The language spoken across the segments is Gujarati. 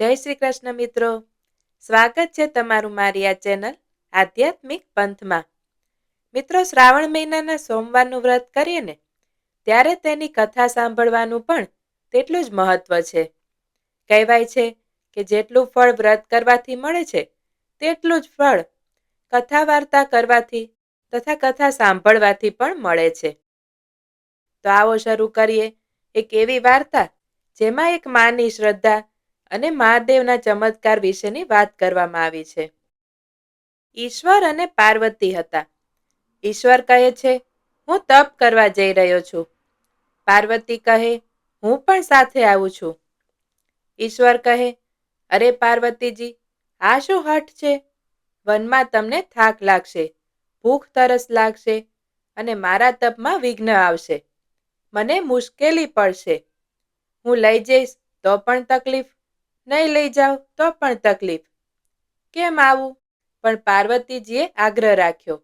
જય શ્રી કૃષ્ણ મિત્રો. સ્વાગત છે તમારું મારી આ ચેનલ આધ્યાત્મિક પંથમાં. મિત્રો, શ્રાવણ મહિનાના સોમવારનું વ્રત કરીએ ને, ત્યારે તેની કથા સાંભળવાનું પણ તેટલું જ મહત્વ છે. કહેવાય છે કે જેટલું ફળ વ્રત કરવાથી મળે છે, તેટલું જ ફળ કથા વાર્તા કરવાથી તથા કથા સાંભળવાથી પણ મળે છે. તો આવો શરૂ કરીએ એક એવી વાર્તા જેમાં એક માની શ્રદ્ધા અને મહાદેવના ચમત્કાર વિશેની વાત કરવામાં આવી છે. ઈશ્વર અને પાર્વતી હતા. ઈશ્વર કહે છે, હું તપ કરવા જઈ રહ્યો છું. પાર્વતી કહે, હું પણ સાથે આવું છું. ઈશ્વર કહે, અરે પાર્વતીજી, આ શું હઠ છે? વનમાં તમને થાક લાગશે, ભૂખ તરસ લાગશે અને મારા તપમાં વિઘ્ન આવશે. મને મુશ્કેલી પડશે. હું લઈ જઈશ તો પણ તકલીફ નહીં લઈ જાઓ તો પણ તકલીફ. કેમ આવું? પણ પાર્વતીજીએ આગ્રહ રાખ્યો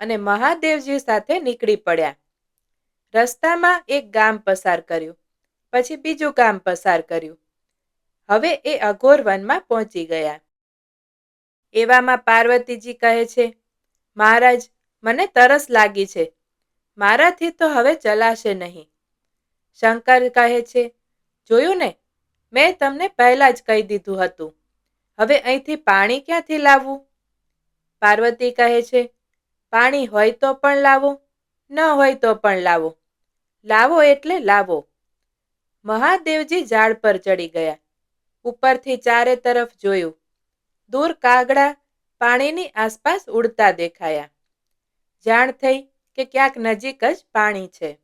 અને મહાદેવજી સાથે નીકળી પડ્યા. રસ્તામાં એક ગામ પસાર કર્યું, પછી બીજું ગામ પસાર કર્યું. હવે એ અઘોર વનમાં પહોંચી ગયા. એવામાં પાર્વતીજી કહે છે, મહારાજ, મને તરસ લાગી છે. મારાથી તો હવે ચલાશે નહીં. શંકર કહે છે, જોયું ને મેં તમને પહેલા જ કહી દીધું હતું. હવે અહીંથી પાણી ક્યાંથી લાવવું? પાર્વતી કહે છે, પાણી હોય તો પણ લાવો, ન હોય તો પણ લાવો. લાવો એટલે લાવો. મહાદેવજી ઝાડ પર ચડી ગયા. ઉપરથી ચારે તરફ જોયું. દૂર કાગડા પાણીની આસપાસ ઉડતા દેખાયા. જાણ થઈ કે ક્યાંક નજીક જ પાણી છે.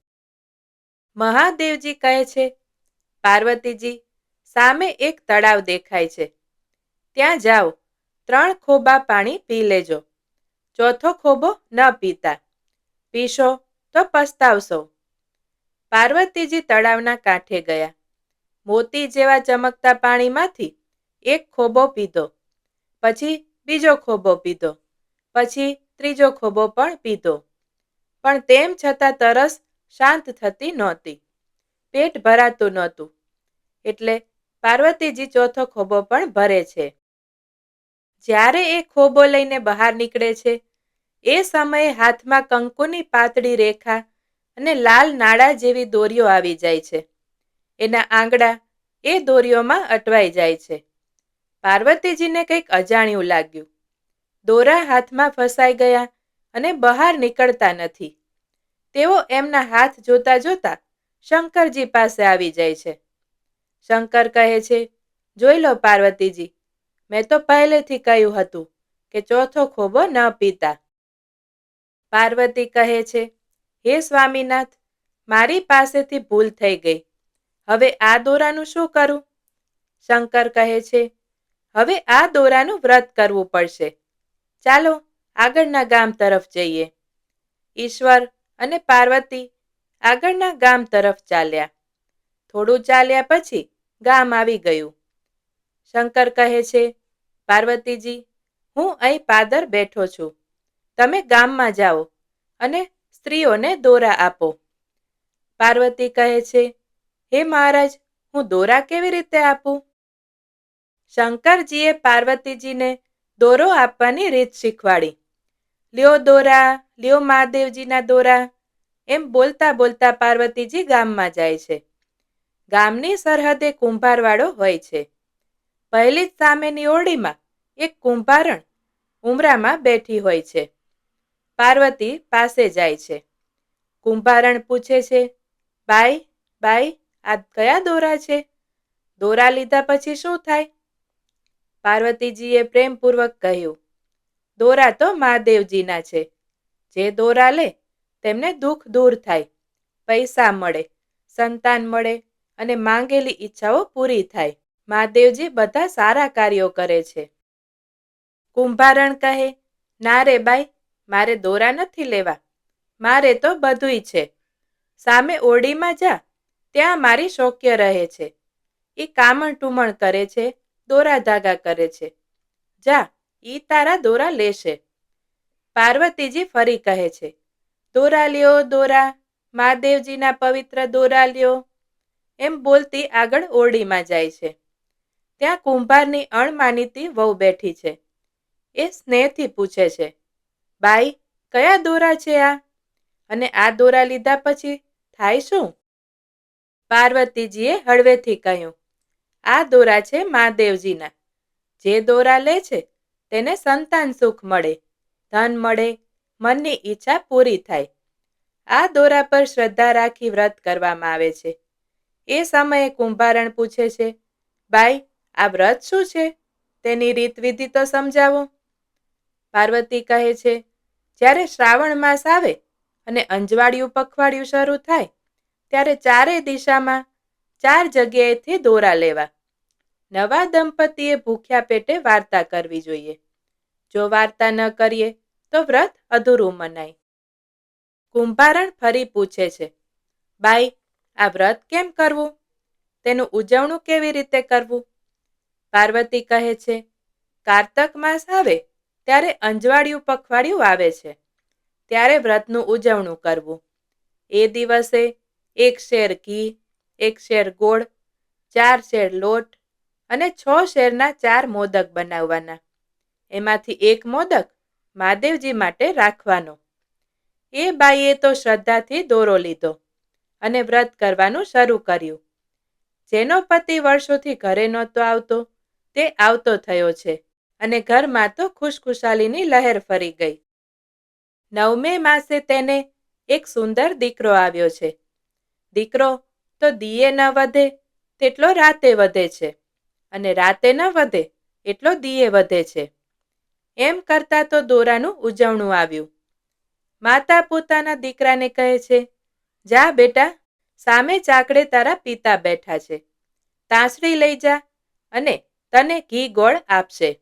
મહાદેવજી કહે છે, પાર્વતીજી સામે એક તળાવ દેખાય છે. ત્યાં જાઓ, ત્રણ ખોબા પાણી પી લેજો. ચોથો ખોબો ન પીતા. પીશો તો પસ્તાવશો. પાર્વતીજી તળાવના કાંઠે ગયા. મોતી જેવા ચમકતા પાણીમાંથી એક ખોબો પીધો. પછી બીજો ખોબો પીધો. પછી ત્રીજો ખોબો પણ પીધો. પણ તેમ છતાં તરસ શાંત થતી નહોતી. પેટ ભરાતું નહોતું. એટલે પાર્વતીજી ચોથો ખોબો પણ ભરે છે. જ્યારે એ ખોબો લઈને બહાર નીકળે છે, એ સમયે હાથમાં કંકુની પાતળી રેખા અને લાલ નાળા જેવી દોરીઓ આવી જાય છે. એના આંગળા એ દોરીઓમાં અટવાઈ જાય છે. પાર્વતીજીને કંઈક અજાણ્યું લાગ્યું. દોરા હાથમાં ફસાઈ ગયા અને બહાર નીકળતા નથી. તેઓ એમના હાથ જોતા જોતા શંકરજી પાસે આવી જાય છે. શંકર કહે છે, જોઈ લો પાર્વતીજી, મેં તો પહેલેથી કહ્યું હતું કે ચોથો ખોબો ન પીતા. પાર્વતી કહે છે, હે સ્વામીનાથ, મારી પાસેથી ભૂલ થઈ ગઈ. હવે આ દોરાનું શું કરું? શંકર કહે છે, હવે આ દોરાનું વ્રત કરવું પડશે. ચાલો આગળના ગામ તરફ જઈએ. ઈશ્વર અને પાર્વતી આગળના ગામ તરફ ચાલ્યા. થોડું ચાલ્યા પછી ગામ આવી ગયું. શંકર કહે છે, પાર્વતીજી, હું અહીં પાદર બેઠો છું. તમે ગામમાં જાઓ અને સ્ત્રીઓને દોરા આપો. પાર્વતી કહે છે, હે મહારાજ, હું દોરા કેવી રીતે આપું? શંકરજીએ પાર્વતીજીને દોરો આપવાની રીત શીખવાડી. લ્યો દોરા, લ્યો મહાદેવજીના દોરા. એમ બોલતા બોલતા પાર્વતીજી ગામમાં જાય છે. ગામની સરહદે કુંભારવાળો હોય છે. પહેલી જ સામેની ઓરડીમાં એક કુંભારણ ઉમરામાં બેઠી હોય છે. પાર્વતી પાસે જાય છે. કુંભારણ પૂછે છે, બાઈ બાઈ આ કયા દોરા છે? દોરા લીધા પછી શું થાય? પાર્વતીજીએ પ્રેમપૂર્વક કહ્યું, દોરા તો મહાદેવજીના છે. જે દોરા લે, તેમને દુઃખ દૂર થાય. પૈસા મળે, સંતાન મળે અને માંગેલી ઈચ્છાઓ પૂરી થાય. મહાદેવજી બધા સારા કાર્યો કરે છે. કુંભારણ કહે, ના રે બાઈ, મારે દોરા નથી લેવા. મારે તો બધુંય છે. સામે ઓરડીમાં જા, ત્યાં મારી શોક્ય રહે છે. એ કામણ ટુમણ કરે છે, દોરા ધાગા કરે છે. જા, ઈ તારા દોરા લેશે. પાર્વતીજી ફરી કહે છે, દોરા લ્યો, દોરા, મહાદેવજીના પવિત્ર દોરા લ્યો. એમ બોલતી આગળ ઓરડીમાં જાય છે. ત્યાં કુંભારની અણમાનીતી વહુ બેઠી છે. એ સ્નેહથી પૂછે છે, બાઈ, કયા દોરા છે આ? અને આ દોરા લીધા પછી થાય શું? પાર્વતીજીએ હળવેથી કહ્યું, આ દોરા છે મહાદેવજીના જે દોરા લે છે તેને સંતાન સુખ મળે, ધન મળે, મનની ઈચ્છા પૂરી થાય. આ દોરા પર શ્રદ્ધા રાખી વ્રત કરવામાં આવે છે. એ સમયે કુંભારણ પૂછે છે, બાઈ, આ વ્રત શું છે? તેની રીતવિધિ તો સમજાવો. પાર્વતી કહે છે, જ્યારે શ્રાવણ માસ આવે અને અંજવાળિયું પખવાડિયું શરૂ થાય, ત્યારે ચારે દિશામાં ચાર જગ્યાએથી દોરા લેવા. નવા દંપતીએ ભૂખ્યા પેટે વાર્તા કરવી જોઈએ. જો વાર્તા ન કરીએ, તો વ્રત અધૂરું મનાય. કુંભારણ ફરી પૂછે છે, બાઈ આ વ્રત કેમ કરવું? તેનું ઉજવણું કેવી રીતે કરવું? પાર્વતી કહે છે, કારતક માસ આવે ત્યારે અંજવાળિયું પખવાડિયું આવે છે. ત્યારે વ્રતનું ઉજવણું કરવું. એ દિવસે એક શેર ઘી, એક શેર ગોળ, ચાર શેર લોટ અને છ શેરના ચાર મોદક બનાવવાના. એમાંથી એક મોદક મહાદેવજી માટે રાખવાનો. એ બાઈએ તો શ્રદ્ધાથી દોરો લીધો. અને વ્રત કરવાનું શરૂ કર્યું. જેનો પતિ વર્ષોથી ઘરે નહોતો આવતો, તે આવતો થયો છે અને ઘરમાં તો ખુશખુશાલીની લહેર ફરી ગઈ. નવમે માસે તેને એક સુંદર દીકરો આવ્યો છે. દીકરો તો દીએ ન વધે, તેટલો રાતે વધે છે અને રાતે ન વધે, એટલો દીએ વધે છે. એમ કરતા તો દોરાનું ઉજવણું આવ્યું. માતા પોતાના દીકરાને કહે છે જા બેટા, સામે ચાકડે તારા પિતા બેઠા છે. તાંસળી લઈ જા અને તને ઘી ગોળ આપશે.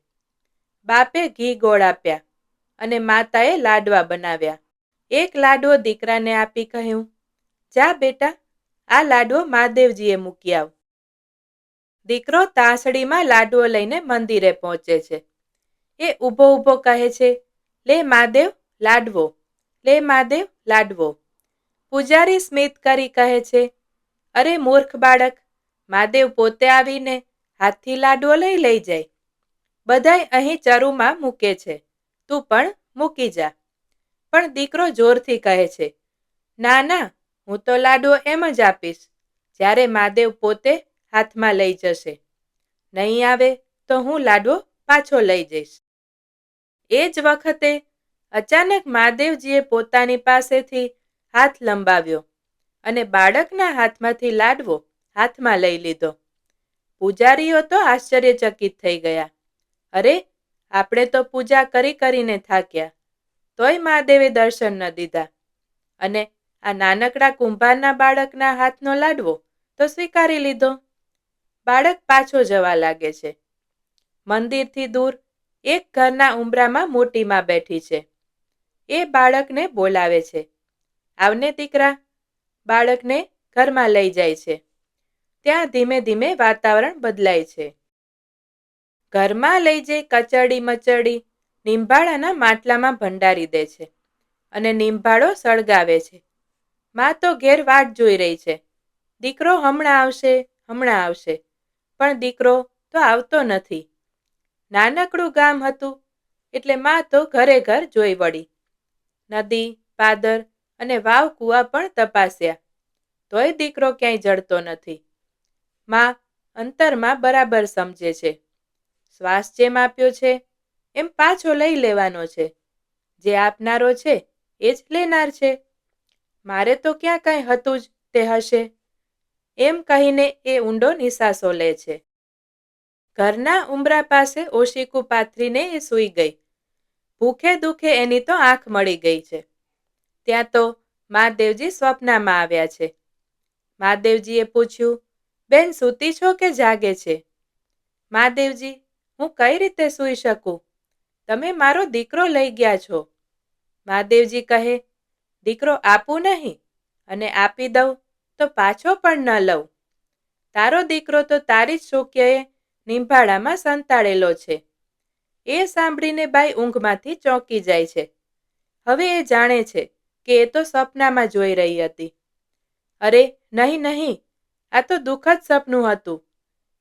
બાપે ઘી ગોળ આપ્યા અને માતાએ લાડવા બનાવ્યા. એક લાડવો દીકરાને આપી કહ્યું, જા બેટા, આ લાડવો મહાદેવજીએ મૂકી આવ. દીકરો તાંસળીમાં લાડવો લઈને મંદિરે પહોંચે છે. એ ઊભો ઊભો કહે છે, લે મહાદેવ, લાડવો, લે મહાદેવ, લાડવો. પૂજારી સ્મિત કરી કહે છે, અરે મૂર્ખ બાળક, મહાદેવ પોતે આવીને હાથથી લાડવો લઈ લઈ જાય. બધાય અહીં ચરુમાં મૂકે છે. તું પણ મૂકી જા. પણ દીકરો જોરથી કહે છે, ના ના, હું તો લાડવો એમ જ આપીશ. જ્યારે મહાદેવ પોતે હાથમાં લઈ જશે. નહીં આવે તો હું લાડવો પાછો લઈ જઈશ. એ જ વખતે અચાનક મહાદેવજીએ પોતાની પાસેથી હાથ લંબાવ્યો અને બાળકના હાથમાંથી લાડવો હાથમાં લઈ લીધો. પૂજારીઓ તો આશ્ચર્યચકિત થઈ ગયા. અરે, આપણે તો પૂજા કરી કરીને થાક્યા. તોય મહાદેવે દર્શન ન દીધા. અને આ નાનકડા કુંભારના બાળકના હાથનો લાડવો તો સ્વીકારી લીધો. બાળક પાછો જવા લાગે છે. મંદિરથી દૂર એક ઘરના ઉંબરામાં મોટીમાં બેઠી છે. એ બાળકને બોલાવે છે. આવને દીકરા બાળકને ઘરમાં લઈ જાય છે. ત્યાં ધીમે ધીમે વાતાવરણ બદલાય છે. ઘરમાં લઈ જઈ કચડી મચડી નિંભાળાના માટલામાં ભંડારી દે છે અને નિંભાળો સળગાવે છે. માં તો ઘેર વાટ જોઈ રહી છે. દીકરો હમણાં આવશે હમણાં આવશે. પણ દીકરો તો આવતો નથી. નાનકડું ગામ હતું એટલે માં તો ઘરે ઘર જોઈ વળી. નદી, પાદર અને વાવ કૂવા પણ તપાસ્યા. તોય દીકરો ક્યાંય જડતો નથી. માં અંતરમાં બરાબર સમજે છે. શ્વાસ જેમ આપ્યો છે, એમ પાછો લઈ લેવાનો છે. જે આપનારો છે, એ જ લેનાર છે. મારે તો ક્યાં કાંઈ હતું જ તે હશે. એમ કહીને એ ઊંડો નિસાસો લે છે. ઘરના ઉંબરા પાસે ઓશીકું પાથરીને એ સૂઈ ગઈ. ભૂખે દુખે એની તો આંખ મળી ગઈ છે. ત્યાં તો મહાદેવજી સ્વપ્નમાં આવ્યા છે. મહાદેવજીએ પૂછ્યું, બેન, સૂતી છો કે જાગે છે? મહાદેવજી, હું કઈ રીતે સૂઈ શકું? તમે મારો દીકરો લઈ ગયા છો. મહાદેવજી કહે, દીકરો આપું નહીં અને આપી દઉં તો પાછો પણ ન લઉં. તારો દીકરો તો તારી જ શોક્યએ નિંભાળામાં સંતાડેલો છે. એ સાંભળીને બાઈ ઊંઘમાંથી ચોંકી જાય છે. હવે એ જાણે છે કે એ તો સપનામાં જોઈ રહી હતી. અરે, નહીં નહીં, આ તો દુઃખદ સપનું હતું.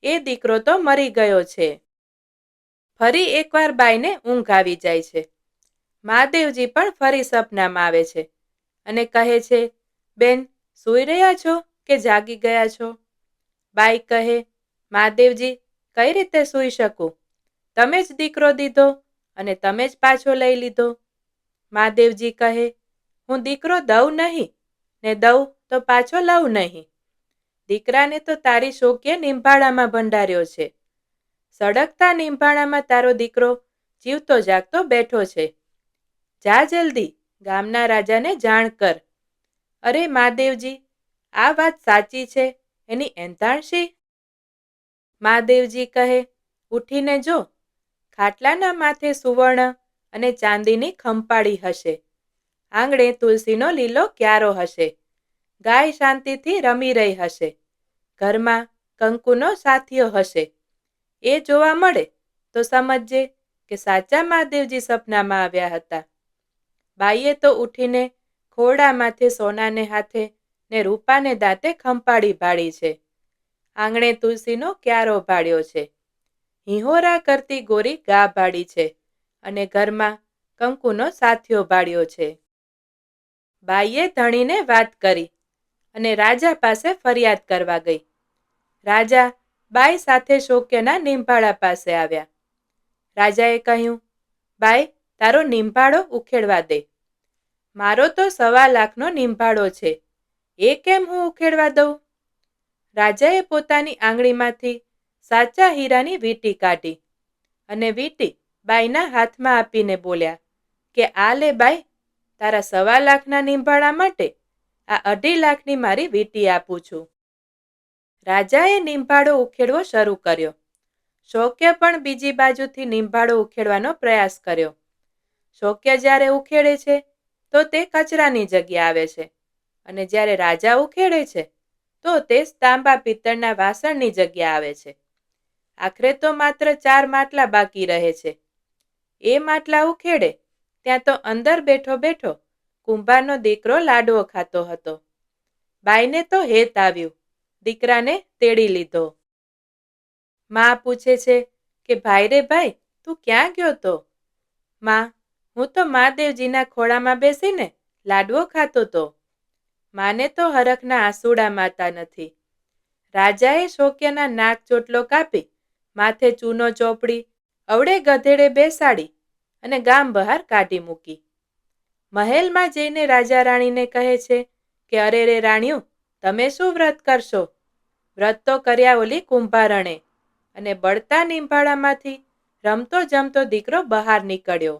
એ દીકરો તો મરી ગયો છે. ફરી એકવાર બાઈને ઊંઘ આવી જાય છે. મહાદેવજી પણ ફરી સપનામાં આવે છે અને કહે છે, બેન, સૂઈ રહ્યા છો કે જાગી ગયા છો? બાઈ કહે, મહાદેવજી, કઈ રીતે સૂઈ શકું? તમે જ દીકરો દીધો અને તમે જ પાછો લઈ લીધો. મહાદેવજી કહે હું દીકરો દઉં નહીં, ને દઉં તો પાછો લઉં નહીં. દીકરાને તો તારી શોકીએ નિંભાળામાં ભંડાર્યો છે. સળગતા નિંભાળામાં તારો દીકરો જીવતો જાગતો બેઠો છે. જા જલ્દી, ગામના રાજાને જાણ કર. અરે મહાદેવજી, આ વાત સાચી છે, એની એંધાણશી? મહાદેવજી કહે, ઉઠીને જો, ખાટલાના માથે સુવર્ણ અને ચાંદીની ખંપાળી હશે. આંગણે તુલસીનો લીલો ક્યારો હશે. ગાય શાંતિથી રમી રહી હશે. ઘરમાં કંકુનો સાથીઓ હશે. એ જોવા મળે તો સમજજે કે સાચા મહાદેવજી સપનામાં આવ્યા હતા. બાઈએ તો ઉઠીને ખોડામાંથી સોનાને હાથે ને રૂપાને દાંતે ખંપાળી ભાળી છે. આંગણે તુલસીનો ક્યારો ભાળ્યો છે. હિંહોરા કરતી ગોરી ગા ભાડી છે અને ઘરમાં કંકુનો સાથીઓ ભાળ્યો છે. બાઈએ ધણીને વાત કરી અને રાજા પાસે ફરિયાદ કરવા ગઈ. રાજા બાઈ સાથે શોક્યના નિંભાળા પાસે આવ્યા. રાજાએ કહ્યું, બાઈ, તારો નિંભાળો ઉખેડવા દે. મારો તો સવા લાખનો નિંભાળો છે. એ કેમ હું ઉખેડવા દઉં? રાજાએ પોતાની આંગળીમાંથી સાચા હીરાની વીંટી કાઢી અને વીંટી બાઈના હાથમાં આપીને બોલ્યા, કે આ લે બાઈ તારા સવા લાખના નિંભાળા માટે આ અઢી લાખની મારી વીંટી આપું છું. રાજાએ નિંભાળો ઉખેડવો શરૂ કર્યો. શોક્ય પણ બીજી બાજુથી નિંભાળો ઉખેડવાનો પ્રયાસ કર્યો. શોક્ય જ્યારે ઉખેડે છે, તો તે કચરાની જગ્યા આવે છે. અને જ્યારે રાજા ઉખેડે છે, તો તે તાંબા પિત્તળના વાસણની જગ્યા આવે છે. આખરે તો માત્ર ચાર માટલા બાકી રહે છે. એ માટલા ઉખેડે ત્યાં તો અંદર બેઠો બેઠો કુંભારનો દીકરો લાડવો ખાતો હતો. બાઈને તો હેત આવ્યું. દીકરાને તેડી લીધો. માં પૂછે છે કે, ભાઈ રે ભાઈ, તું ક્યાં ગયો તો? માં, હું તો મહાદેવજીના ખોળામાં બેસીને લાડવો ખાતો તો. માને તો હરખના આંસુડા માતા નથી. રાજાએ શોક્યના નાક ચોટલો કાપી, માથે ચૂનો ચોપડી અવડે ગધેડે બેસાડી અને ગામ બહાર કાઢી મૂકી. મહેલમાં જઈને રાજા રાણીને કહે છે કે, અરે રે રાણીઓ, તમે શું વ્રત કરશો? વ્રત તો કર્યા ઓલી કુંભારણે અને બળતા નિંભાળામાંથી રમતો જમતો દીકરો બહાર નીકળ્યો.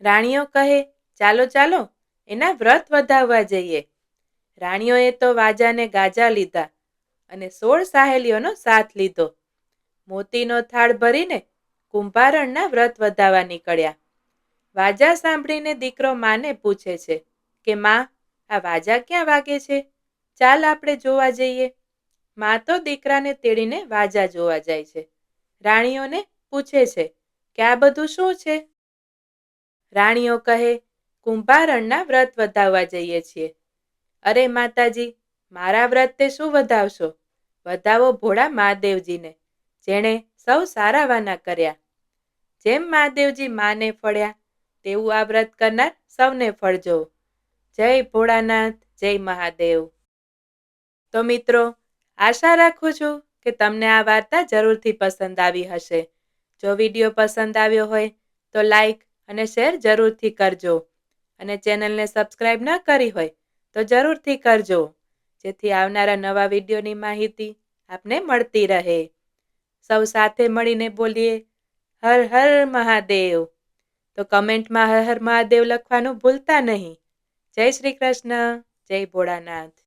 રાણીઓ કહે, ચાલો ચાલો, એના વ્રત વધાવવા જઈએ. રાણીઓએ તો વાજાને ગાજા લીધા અને સોળ સાહેલીઓનો સાથ લીધો. મોતીનો થાળ ભરીને કુંભારણના વ્રત વધાવવા નીકળ્યા. વાજા સાંભળીને દીકરો માને પૂછે છે કે, માં, આ વાજા ક્યાં વાગે છે? ચાલ આપણે જોવા જઈએ. માં તો દીકરાને તેડીને વાજા જોવા જાય છે. રાણીઓને પૂછે છે કે, આ બધું શું છે? રાણીઓ કહે, કુંભારણના વ્રત વધાવવા જઈએ છીએ. અરે માતાજી, મારા વ્રત તે શું વધાવશો? વધાવો ભોળા મહાદેવજીને, જેણે સૌ સારા વાના કર્યા. જેમ મહાદેવજી માને ફળ્યા, તેવું આ વ્રત કરનાર સૌને ફળજો. જય ભોળાનાથ, જય મહાદેવ. તો મિત્રો, આશા રાખું છું કે તમને આ વાર્તા જરૂરથી પસંદ આવી હશે. જો વીડિયો પસંદ આવ્યો હોય, તો લાઈક અને શેર જરૂરથી કરજો. અને ચેનલને સબસ્ક્રાઈબ ન કરી હોય, તો જરૂરથી કરજો. જેથી આવનારા નવા વિડીયોની માહિતી આપને મળતી રહે. સૌ સાથે મળીને બોલીએ, હર હર મહાદેવ. તો કમેન્ટમાં હર હર મહાદેવ લખવાનું ભૂલતા નહીં. જય શ્રી કૃષ્ણ, જય ભોળાનાથ.